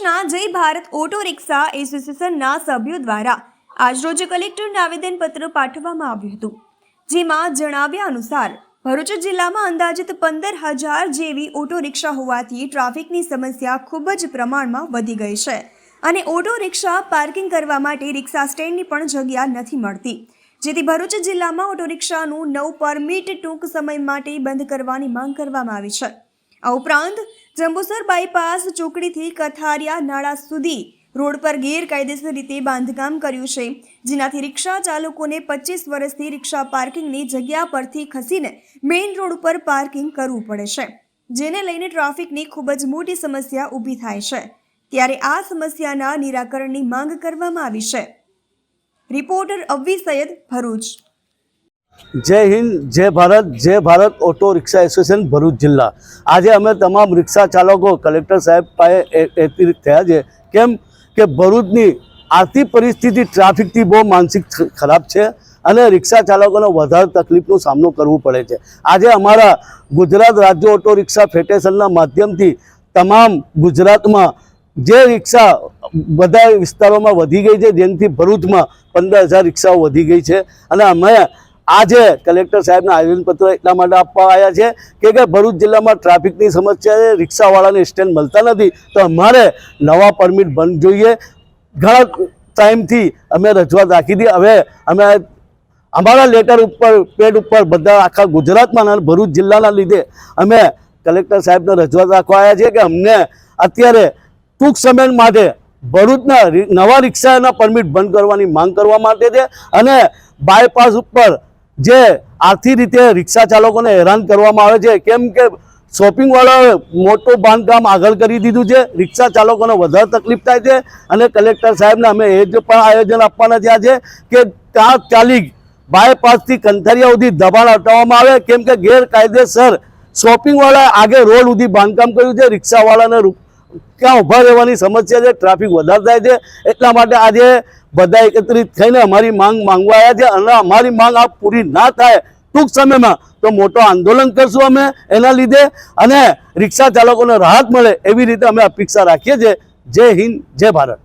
ભરૂચના જય ભારત ઓટો રિક્ષા એસોસિએશનના સભ્યો દ્વારા આજરોજ કલેક્ટરને આવેદનપત્ર પાઠવવામાં આવ્યું હતું. જેમાં જણાવ્યા અનુસાર, ભરૂચ જિલ્લામાં અંદાજિત પંદર હજાર જેવી ઓટો રિક્ષા હોવાથી ટ્રાફિકની સમસ્યા ખૂબ જ પ્રમાણમાં વધી ગઈ છે અને ઓટો રિક્ષા પાર્કિંગ કરવા માટે રિક્ષા સ્ટેન્ડની પણ જગ્યા નથી મળતી, જેથી ભરૂચ જિલ્લામાં ઓટો રિક્ષાનું નવ પરમિટ ટૂંક સમય માટે બંધ કરવાની માંગ કરવામાં આવી છે. આ ઉપરાંત જંબુસર બાયપાસ ચોકડીથી કથારિયા નાળા સુધી રોડ પર ગેરકાયદેસર રીતે બાંધકામ કર્યું છે, જેનાથી રિક્ષા ચાલકોને પચીસ વર્ષથી રિક્ષા પાર્કિંગની જગ્યા પરથી ખસીને મેઇન રોડ ઉપર પાર્કિંગ કરવું પડે છે, જેને લઈને ટ્રાફિકની ખૂબ જ મોટી સમસ્યા ઊભી થાય છે. ત્યારે આ સમસ્યાના નિરાકરણની માંગ કરવામાં આવી છે. રિપોર્ટર અવ્વી સૈયદ ભરૂચ. જય હિન્દ, જય ભારત જય ભારત ઓટો રિક્ષા એસોસિએશન ભરૂચ જિલ્લા. આજે અમે તમામ રિક્ષા ચાલકો, કલેક્ટર સાહેબ પાસે એકત્રિત થયા છે. કેમ કે ભરૂચની આર્થિક પરિસ્થિતિ ટ્રાફિકથી બહુ માનસિક ખરાબ છે અને રિક્ષા ચાલકોને વધારે તકલીફનો સામનો કરવો પડે છે. આજે અમારા ગુજરાત રાજ્ય ઓટો રિક્ષા ફેડરેશનના માધ્યમથી તમામ ગુજરાતમાં જે રિક્ષા બધા વિસ્તારોમાં વધી ગઈ છે, જેનાથી ભરૂચમાં પંદર હજાર રિક્ષાઓ વધી ગઈ છે. અને અમે આજે કલેક્ટર સાહેબના આવેદનપત્ર એટલા માટે આપવા આવ્યા છે કે કે ભરૂચ જિલ્લામાં ટ્રાફિકની સમસ્યા છે, રિક્ષાવાળાને સ્ટેન્ડ મળતા નથી, તો અમારે નવા પરમિટ બંધ જોઈએ. ઘણા ટાઈમથી અમે રજૂઆત રાખી હતી. હવે અમે અમારા લેટર ઉપર પેડ ઉપર બધા આખા ગુજરાતમાં ભરૂચ જિલ્લાના લીધે અમે કલેક્ટર સાહેબને રજૂઆત રાખવા આવ્યા છીએ કે અમને અત્યારે ટૂંક સમય માટે ભરૂચના નવા રિક્ષાના પરમિટ બંધ કરવાની માંગ કરવા માટે છે અને બાયપાસ ઉપર જે આર્થિક રીતે રિક્ષા ચાલકોને હેરાન કરવામાં આવે છે. કેમ કે શોપિંગવાળાએ મોટું બાંધકામ આગળ કરી દીધું છે. રિક્ષા ચાલકોને વધારે તકલીફ થાય છે અને કલેક્ટર સાહેબને અમે એ જ પણ આયોજન આપવાના થયા છે કે તાત્કાલિક બાયપાસથી કંથરિયા સુધી દબાણ હટાવવામાં આવે. કેમ કે ગેરકાયદેસર શોપિંગવાળાએ આગળ રોડ સુધી બાંધકામ કર્યું છે. રિક્ષાવાળાને રૂ- ક્યાં ઊભા રહેવાની સમસ્યા છે? ટ્રાફિક વધારે થાય છે. એટલા માટે આજે બધા એકત્રિત થઈને અમારી માંગ માંગવા આવ્યા છે અને અમારી માંગ આ પૂરી ના થાય ટૂંક સમયમાં તો મોટો આંદોલન કરશું અમે એના લીધે અને રિક્ષા ચાલકોને રાહત મળે એવી રીતે અમે અપેક્ષા રાખીએ છીએ. જય હિન્દ, જય ભારત.